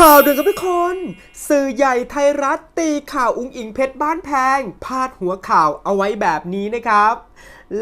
ข่าวด่วนกับทุกคน สื่อใหญ่ไทยรัฐตีข่าวอุ้งอิงเพชรบ้านแพง พาดหัวข่าวเอาไว้แบบนี้นะครับ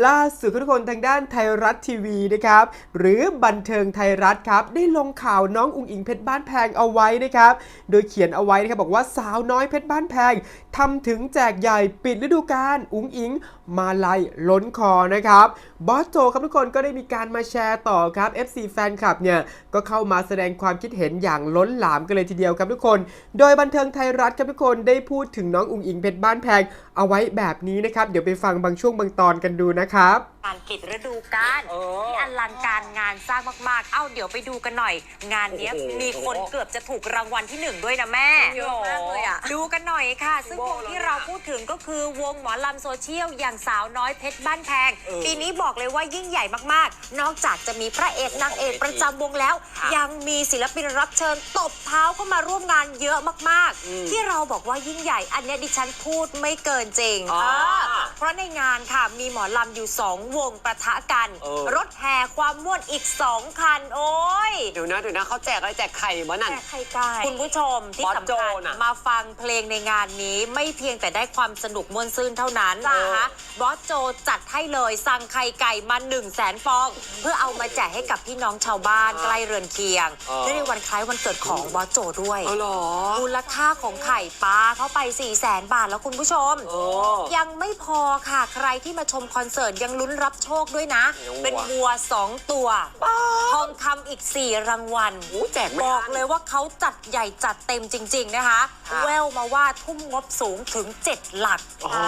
ล่าสุดทุกคนทางด้านไทยรัฐทีวีนะครับ หรือบันเทิงไทยรัฐครับ ได้ลงข่าวน้องอุ้งอิงเพชรบ้านแพงเอาไว้นะครับ โดยเขียนเอาไว้นะครับบอกว่าสาวน้อยเพชรบ้านแพงทำถึงแจกใหญ่ปิดฤดูกาลอุ้งอิง มาลัยล้นคอนะครับบอสโจครับทุกคนก็ได้มีการมาแชร์ต่อครับ FC แฟนคลับเนี่ยก็เข้ามาแสดงความคิดเห็นอย่างล้นหลามกันเลยทีเดียวครับทุกคน โดยบันเทิงไทยรัฐครับทุกคนได้พูดถึงน้องอุ๋งอิงเพชรบ้านแพงเอาไว้แบบนี้นะครับ เดี๋ยวไปฟังบางช่วงบางตอนกันดูนะครับ การปิดฤดูกาลเออ อลังการงานสร้างมากๆ เอ้าเดี๋ยวไปดูกันหน่อย งานเนี้ยโอ้โห มีคนเกือบจะถูกรางวัลที่หนึ่งด้วยนะแม่ เยอะมากเลยอะ ดูกันหน่อยค่ะ ซึ่งวงที่โบ้เลยอะเราพูดถึงก็คือวงหมอลำโซเชียลอย่างสาวน้อยเพชรบ้านแพง เออปีนี้บอกเลยว่ายิ่งใหญ่มากๆ นอกจากจะมีพระเอกนางเอกประจำวงแล้ว ค่ะยังมีศิลปินรับเชิญตบเท้าเข้ามาร่วมงานเยอะมากอืมๆ ที่เราบอกว่ายิ่งใหญ่อันเนี้ยดิฉันพูดไม่เกินจริงอ๋อเออเพราะในงานค่ะมีหมอลำอยู่2วงประทะกัน เออ รถแห่ความม่วนอีก 2 คัน โอ้ยเดี๋ยวนะเดี๋ยวนะเขาแจกอะไรแจกไข่บ้านั่น แต่ไข่ไก่คุณผู้ชมที่บอสสำโจคัญน่ะมาฟังเพลงในงานนี้ไม่เพียงแต่ได้ความสนุกม่วนซื่นเท่านั้นจ้ะ นะคะบอสโจจัดให้เลยสั่งไข่ไก่มา1 0 0 0 0แสนฟอง เพื่อเอามาแจกให้กับพี่น้องชาวบ้านใกล้เรือนเคียงและในวันคล้ายวันเกิดของบอสโจด้วย เออเหรอ มูลค่าของไข่ปลาเข้าไป 4 0 0แสนบาทแล้วคุณผู้ชม โอ้ยังไม่พอค่ะ ใครที่มาชมคอนเสิร์ตยังลุ้นรับโชคด้วยนะเดี๋ยวเป็นวัว2 ตัว ทองคำอีก 4 รางวัลโอ้แจกไม่บอกทัน เลยว่าเขาจัดใหญ่จัดเต็มจริง ๆ นะคะ ค่ะ แววมาว่าทุ่มงบสูงถึง 7 หลัก โอ้โห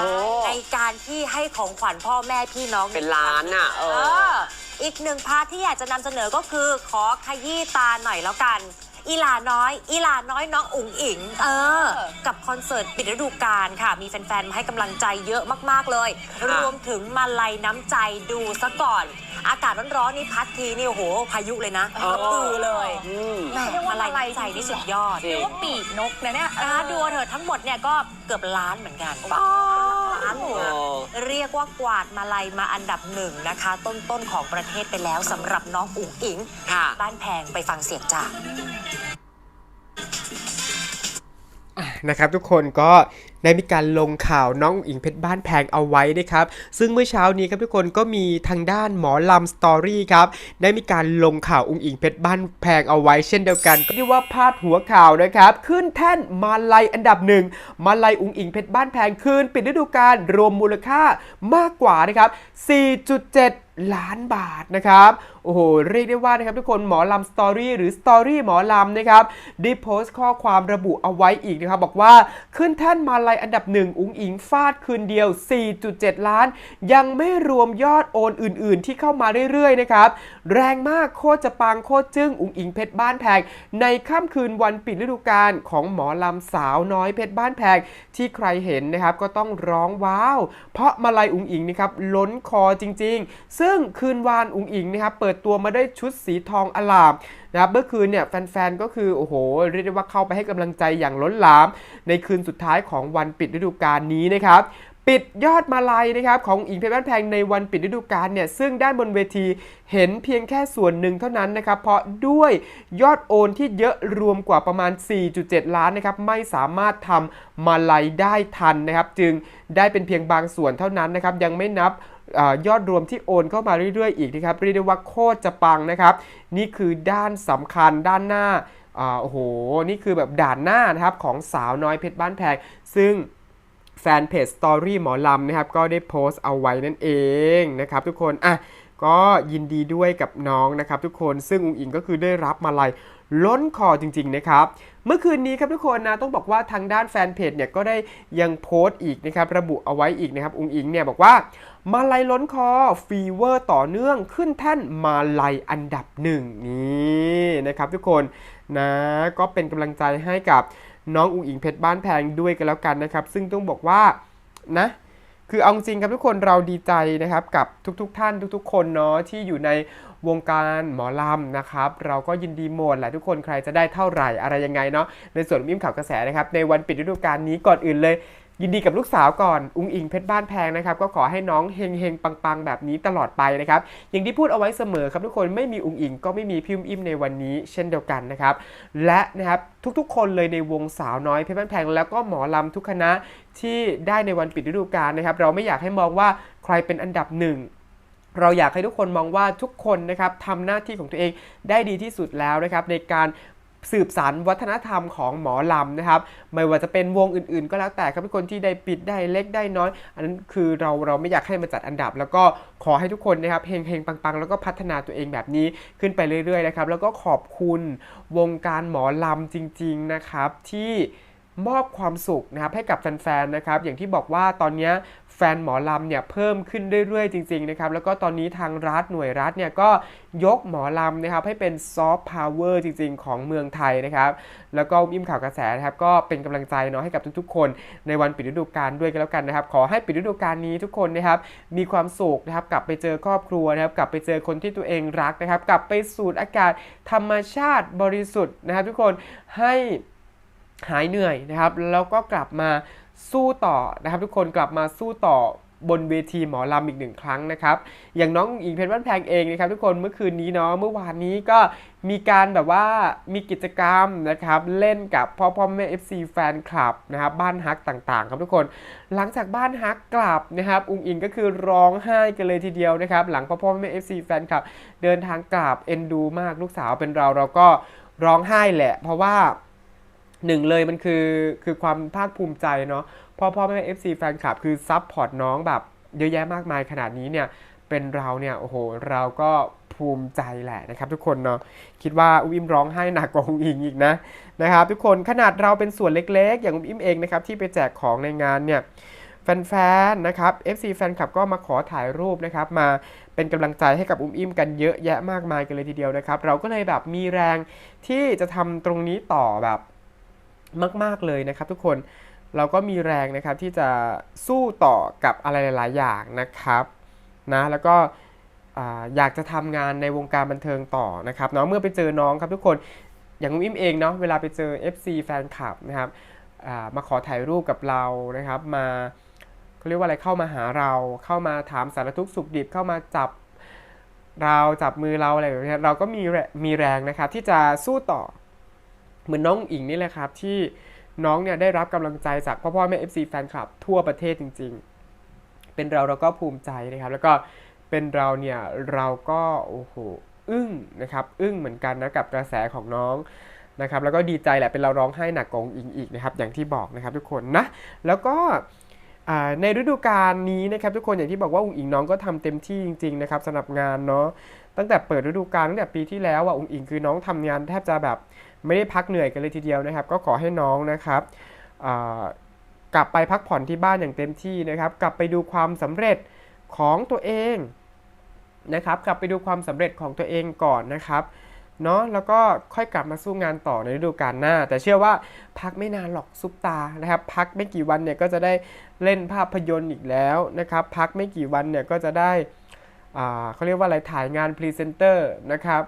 ในการที่ให้ของขวัญพ่อแม่พี่น้อง เป็นล้านน่ะ เอเออ ออีกหนึ่งพาร์ทที่อยากจะนำเสนอก็คือขอขยี้ตาหน่อยแล้วกัน อีหลาน้อย อีหลาน้อยน้องอุ๋งอิง เออ กับคอนเสิร์ตปิดฤดูกาลค่ะ มีแฟนๆมาให้กำลังใจเยอะมากๆเลยค่ะรวมถึงมาลัยน้ำใจดูซะก่อน อากาศร้อนๆนี่พัดทีนี่โอ้โหพายุเลยนะกระพือเลยอืมแหม่มาลัยน้ำใจนี่สุดยอดจริงเรียกว่าปีกนกนะเนี่ยนะดูเถอะทั้งหมดเนี่ยก็เกือบล้านเหมือนกันล้านเอเลยนะอเรียกว่ากวาดมาลัยมาอันดับหนึ่งนะคะ ต้นๆของประเทศไปแล้วสำหรับน้องอุ๋งอิง ค่ะ บ้านแพงไปฟังเสียงจ้า นะครับทุกคนก็ได้มีการลงข่าวน้องอิงเพชรบ้านแพงเอาไว้นะครับ ซึ่งเมื่อเช้านี้ครับทุกคนก็มีทางด้านหมอลำสตอรี่ครับ ได้มีการลงข่าวอุงอิงเพชรบ้านแพงเอาไว้ เช่นเดียวกันก็เรียกว่าพาดหัวข่าวนะครับ ขึ้นแท่นมาลัยอันดับหนึ่งมาลัยอุงอิงเพชรบ้านแพงคืนปิดฤดูกาลรวมมูลค่ามากกว่านะครับ4.7 ล้านบาทนะครับ โอ้โห เรียกได้ว่านะครับทุกคนหมอลำสตอรี่หรือสตอรี่หมอลำนะครับ ได้โพสต์ข้อความระบุเอาไว้อีกนะครับ บอกว่าขึ้นแท่นมาลัยอันดับหนึ่งอุ๋งอิงฟาดคืนเดียว 4.7 ล้าน ยังไม่รวมยอดโอนอื่น ๆ ที่เข้ามาเรื่อย ๆ นะครับ แรงมากโคตรจะปังโคตรจึ้งอุ๋งอิงเพชรบ้านแพงในค่ำคืนวันปิดฤดูกาลของหมอลำสาวน้อยเพชรบ้านแพงที่ใครเห็นนะครับก็ต้องร้องว้าว เพราะมาลัยอุ๋งอิงนะครับล้นคอจริง ๆ ซึ่งึ่งคืนวานอุ๋งอิงนะครับเปิดตัวมาได้ชุดสีทองอลามนะครับเมื่อคืนเนี่ยแฟนๆ ก็คือโอ้โหเรียกได้ว่าเข้าไปให้กำลังใจอย่างล้นหลาม ในคืนสุดท้ายของวันปิดฤดูกาลนี้นะครับปิดยอดมาลัยนะครับของอิงเพชรบ้านแพงในวันปิดฤดูกาลเนี่ยซึ่งด้านบนเวทีเห็นเพียงแค่ส่วนหนึ่งเท่านั้นนะครับเพราะด้วยยอดโอนที่เยอะรวมกว่าประมาณ 4.7 ล้านนะครับไม่สามารถทำมาลัยได้ทันนะครับ จึงได้เป็นเพียงบางส่วนเท่านั้นนะครับยังไม่นับ อยอดรวมที่โอนเข้ามาเรื่อยๆอีกนะครับเรียกได้ว่าโคตรจะปังนะครับ นี่คือด้านสำคัญด้านหน้าโอ้โห นี่คือแบบด่านหน้านะครับของสาวน้อยเพชรบ้านแพงซึ่งแฟนเพจสตอรี่หมอลำนะครับ ก็ได้โพสต์เอาไว้นั่นเองนะครับทุกคน อะ ก็ยินดีด้วยกับน้องนะครับทุกคน ซึ่งอุงอิงก็คือได้รับมาลัยล้นคอจริง ๆ นะครับ เมื่อคืนนี้ครับทุกคนนะต้องบอกว่าทางด้านแฟนเพจเนี่ยก็ได้ยังโพสต์อีกนะครับระบุเอาไว้อีกนะครับอุงอิงเนี่ยบอกว่ามาลัยล้นคอฟีเวอร์ต่อเนื่องขึ้นแท่นมาลัยอันดับหนึ่งนี่นะครับทุกคนนะก็เป็นกำลังใจให้กับน้องอุงอิงเพชรบ้านแพงด้วยกันแล้วกันนะครับ ซึ่งต้องบอกว่านะ คือเอาจริงครับทุกคนเราดีใจนะครับกับทุกๆทท่านทุกๆ คนเนาะที่อยู่ในวงการหมอลำนะครับ เราก็ยินดีหมดแหละทุกคนใครจะได้เท่าไหร่อะไรยังไงเนาะในส่วนมิมข่าวกระแสนะครับในวันปิดฤดูกาลนี้ก่อนอื่นเลย ยินดีกับลูกสาวก่อน อุ้งอิงเพชรบ้านแพงนะครับ ก็ขอให้น้องเฮงเฮงปังๆ แบบนี้ตลอดไปนะครับ อย่างที่พูดเอาไว้เสมอครับทุกคนไม่มีอุ้งอิงก็ไม่มีพิมพ์อิมในวันนี้เช่นเดียวกันนะครับ และนะครับทุกๆ คนเลยในวงสาวน้อยเพชรบ้านแพงแล้วก็หมอลำทุกคณะที่ได้ในวันปิดฤดูกาลนะครับ เราไม่อยากให้มองว่าใครเป็นอันดับหนึ่งเราอยากให้ทุกคนมองว่าทุกคนนะครับทำหน้าที่ของตัวเองได้ดีที่สุดแล้วนะครับ ในการ สืบสารวัฒนธรรมของหมอลำนะครับ ไม่ว่าจะเป็นวงอื่นๆ ก็แล้วแต่ครับทุกคนที่ได้ปิดได้เล็กได้น้อย อันนั้นคือเราเราไม่อยากให้มาจัดอันดับ แล้วก็ขอให้ทุกคนนะครับเฮงๆปังๆ แล้วก็พัฒนาตัวเองแบบนี้ขึ้นไปเรื่อยๆนะครับแล้วก็ขอบคุณวงการหมอลำจริง ๆนะครับที่มอบความสุขนะครับให้กับแฟนๆนะครับอย่างที่บอกว่าตอนเนี้ย แฟนหมอลำเนี่ยเพิ่มขึ้นเรื่อยๆ จริงๆนะครับแล้วก็ตอนนี้ทางรัฐหน่วยรัฐเนี่ยก็ยกหมอลำนะครับให้เป็นซอฟต์พาวเวอร์จริงๆ ของเมืองไทยนะครับแล้วก็อิ่มข่าวกระแสนะครับก็เป็นกำลังใจเนาะให้กับทุกๆ คนในวันปิดฤดูกาลด้วยกันแล้วกันนะครับขอให้ปิดฤดูกาลนี้ทุกคนนะครับมีความสุขนะครับกลับไปเจอครอบครัวนะครับกลับไปเจอคนที่ตัวเองรักนะครับกลับไปสูดอากาศธรรมชาติบริสุทธิ์นะครับ ทุกคนให้หายเหนื่อยนะครับแล้วก็กลับมา สู้ต่อนะครับ ทุกคนกลับมาสู้ต่อบนเวทีหมอลำอีกหนึ่งครั้งนะครับ อย่างน้องอุ๋งอิงเพชรบ้านแพงเองนะครับ ทุกคนเมื่อคืนนี้เนาะเมื่อวานนี้ก็มีการแบบว่ามีกิจกรรมนะครับ เล่นกับพ่อพ่อแม่ FC แฟนคลับนะครับบ้านฮักต่างๆ ครับทุกคน หลังจากบ้านฮักกลับนะครับ อุ๋งอิงก็คือร้องไห้กันเลยทีเดียวนะครับ หลังพ่อพ่อแม่ FC แฟนคลับ เดินทางกลับเอ็นดูมากลูกสาวเป็นเราเราก็ร้องไห้แหละ เพราะว่า หนึ่งเลยมันคือคือความภาคภูมิใจเนาะพ่อพ่อแม่เอฟซีแฟนคลับคือซับพอร์ตน้องแบบเยอะแยะมากมายขนาดนี้เนี่ยเป็นเราเนี่ยโอ้โหเราก็ภูมิใจแหละนะครับทุกคนเนาะคิดว่าอุ้มอิมร้องไห้หนักกว่าอุ้มอิงอีกนะนะครับทุกคนขนาดเราเป็นส่วนเล็กๆ อย่างอุ้มอิมเองนะครับที่ไปแจกของในงานเนี่ยแฟนๆนะครับ FC แฟนคลับก็มาขอถ่ายรูปนะครับมาเป็นกำลังใจให้กับอุ้มอิมกันเยอะแยะมากมายกันเลยทีเดียวนะครับ เราก็เลยแบบมีแรงที่จะทำตรงนี้ต่อแบบ มาก ๆ เลยนะครับ ทุกคนเราก็มีแรงนะครับที่จะสู้ต่อกับอะไรหลาย ๆ อย่างนะครับนะแล้วก็อ่าอยากจะทำงานในวงการบันเทิงต่อนะครับเนาะเมื่อไปเจอน้องครับทุกคนอย่างอุ้มอิมเองเนาะเวลาไปเจอ FC แฟนคลับนะครับมาขอถ่ายรูปกับเรานะครับ มาเขาเรียกว่าอะไรเข้ามาหาเรา เข้ามาถามสารทุกข์สุขดิบเข้ามาจับเราจับมือเราอะไรแบบนี้เราก็มีมีแรงนะครับที่จะสู้ต่อ เหมือนน้องอิงนี่แหละครับ ที่น้องเนี่ยได้รับกำลังใจจากพ่อพ่อแม่ FC แฟนคลับ ทั่วประเทศจริง ๆ เป็นเราเราก็ภูมิใจนะครับ แล้วก็เป็นเราเนี่ยเราก็โอ้โหอึ้งนะครับอึ้งเหมือนกันนะกับกระแสของน้องนะครับ แล้วก็ดีใจแหละเป็นเราร้องไห้หนักกองอิงอีกนะครับ อย่างที่บอกนะครับทุกคนนะแล้วก็ในฤดูกาลนี้นะครับทุกคนอย่างที่บอกว่าอุงอิงน้องก็ทำเต็มที่จริงๆนะครับสำหรับงานเนาะตั้งแต่เปิดฤดูกาลตั้งแต่ปีที่แล้วอะอุงอิงคือน้องทำงานแทบจะแบบ ไม่ได้พักเหนื่อยกันเลยทีเดียวนะครับ ก็ขอให้น้องนะครับกลับไปพักผ่อนที่บ้านอย่างเต็มที่นะครับ กลับไปดูความสำเร็จของตัวเองนะครับ กลับไปดูความสำเร็จของตัวเองก่อนนะครับเนาะแล้วก็ค่อยกลับมาสู้งานต่อในฤดูกาลหน้า แต่เชื่อว่าพักไม่นานหรอกซุปตานะครับ พักไม่กี่วันเนี่ยก็จะได้เล่นภาพยนตร์อีกแล้วนะครับ พักไม่กี่วันเนี่ยก็จะได้เขาเรียกว่าอะไรถ่ายงานพรีเซนเตอร์นะครับ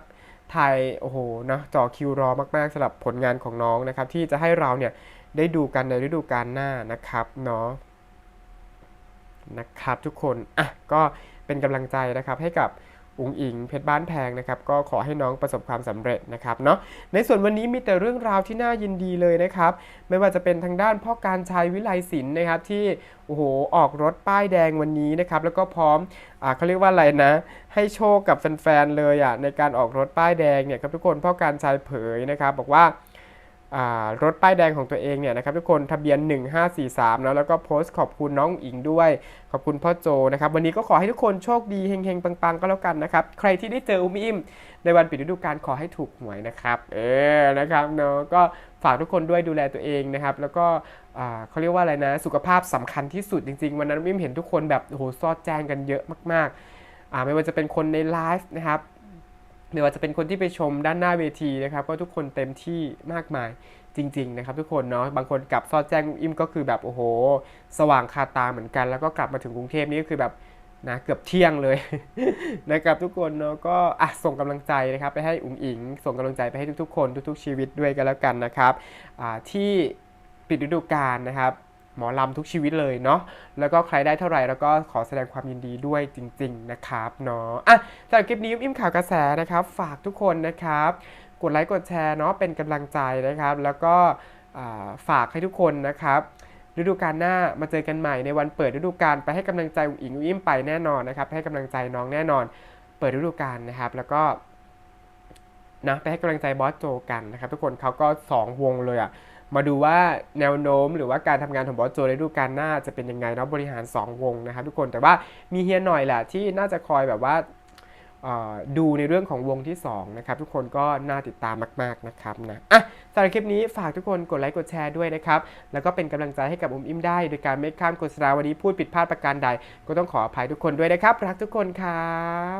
ไทยโอ้โหนะจ่อคิวรอมากๆสำหรับผลงานของน้องนะครับ ที่จะให้เราเนี่ยได้ดูกันในฤดูกาลหน้านะครับเนาะนะครับทุกคนอะก็เป็นกำลังใจนะครับให้กับ อุงอิงเพชรบ้านแพงนะครับก็ขอให้น้องประสบความสำเร็จนะครับเนาะในส่วนวันนี้มีแต่เรื่องราวที่น่ายินดีเลยนะครับ ไม่ว่าจะเป็นทางด้านพ่อการชัยวิไลศิลป์นะครับที่โอ้โหออกรถป้ายแดงวันนี้นะครับแล้วก็พร้อมอ่าเขาเรียกว่าอะไรนะ ให้โชคกับแฟนๆเลยอะในการออกรถป้ายแดงเนี่ยครับทุกคนพ่อการชัยเผยนะครับบอกว่า รถป้ายแดงของตัวเองเนี่ยนะครับทุกคนทะเบียน 1543 แล้วแล้วก็โพสต์ขอบคุณน้องอิงด้วย ขอบคุณพ่อโจนะครับวันนี้ก็ขอให้ทุกคนโชคดีเฮงๆ ปังๆ ก็แล้วกันนะครับ ใครที่ได้เจออุ้มอิมในวันปิดฤดูกาลขอให้ถูกหวยนะครับเออนะครับเนาะก็ฝากทุกคนด้วยดูแลตัวเองนะครับ แล้วก็อ่าเขาเรียกว่าอะไรนะ สุขภาพสำคัญที่สุดจริง ๆ วันนั้นอูมิมเห็นทุกคนแบบโหซอดแจ้งกันเยอะมากๆอ่าไม่ว่าจะเป็นคนในไลฟ์นะครับ ไม่ว่าจะเป็นคนที่ไปชมด้านหน้าเวทีนะครับ ก็ทุกคนเต็มที่มากมายจริง ๆ นะครับ ทุกคนเนาะบางคนกลับซอดแจ้งอิมก็คือแบบโอ้โห สว่างคาตาเหมือนกัน แล้วก็กลับมาถึงกรุงเทพนี่ก็คือแบบนะเกือบเที่ยงเลยนะครับทุกคนเนาะก็อะส่งกำลังใจนะครับ ไปให้อุ๋งอิง ส่งกำลังใจไปให้ทุกๆ คนทุก ๆ ชีวิตด้วยกันแล้วกันนะครับที่ปิดฤดูกาลนะครับ หมอลำทุกชีวิตเลยเนาะแล้วก็ใครได้เท่าไหร่แล้วก็ขอแสดงความยินดีด้วยจริง ๆ นะครับเนาะอะสำหรับคลิปนี้อิ่มข่าวกระแสนะครับ ฝากทุกคนนะครับ กดไลค์กดแชร์เนาะเป็นกำลังใจนะครับ แล้วก็ฝากให้ทุกคนนะครับฤดูกาลหน้ามาเจอกันใหม่ในวันเปิดฤดูกาลไปให้กำลังใจอุ๋งอิงอุ๋งอิมไปแน่นอนนะครับ ให้กำลังใจน้องแน่นอน เปิดฤดูกาลนะครับ แล้วก็นะไปให้กำลังใจบอสโจกันนะครับ ทุกคนเขาก็ 2 วงเลยอะ มาดูว่าแนวโน้มหรือว่าการทำงานของบอสโจในฤดูกาลหน้าจะเป็นยังไงเนาะบริหาร 2 วงนะครับทุกคนแต่ว่ามีเฮียหน่อยแหละที่น่าจะคอยแบบว่าดูในเรื่องของวงที่ 2 นะครับ ทุกคนก็น่าติดตามมาก ๆ นะครับนะอะสำหรับคลิปนี้ฝากทุกคนกดไลค์กดแชร์ด้วยนะครับ แล้วก็เป็นกำลังใจให้กับอุ้มอิ่มได้ โดยการไม่ข้ามโฆษณาวันนี้พูดผิดพลาดประการใด ก็ต้องขออภัยทุกคนด้วยนะครับ รักทุกคนครับ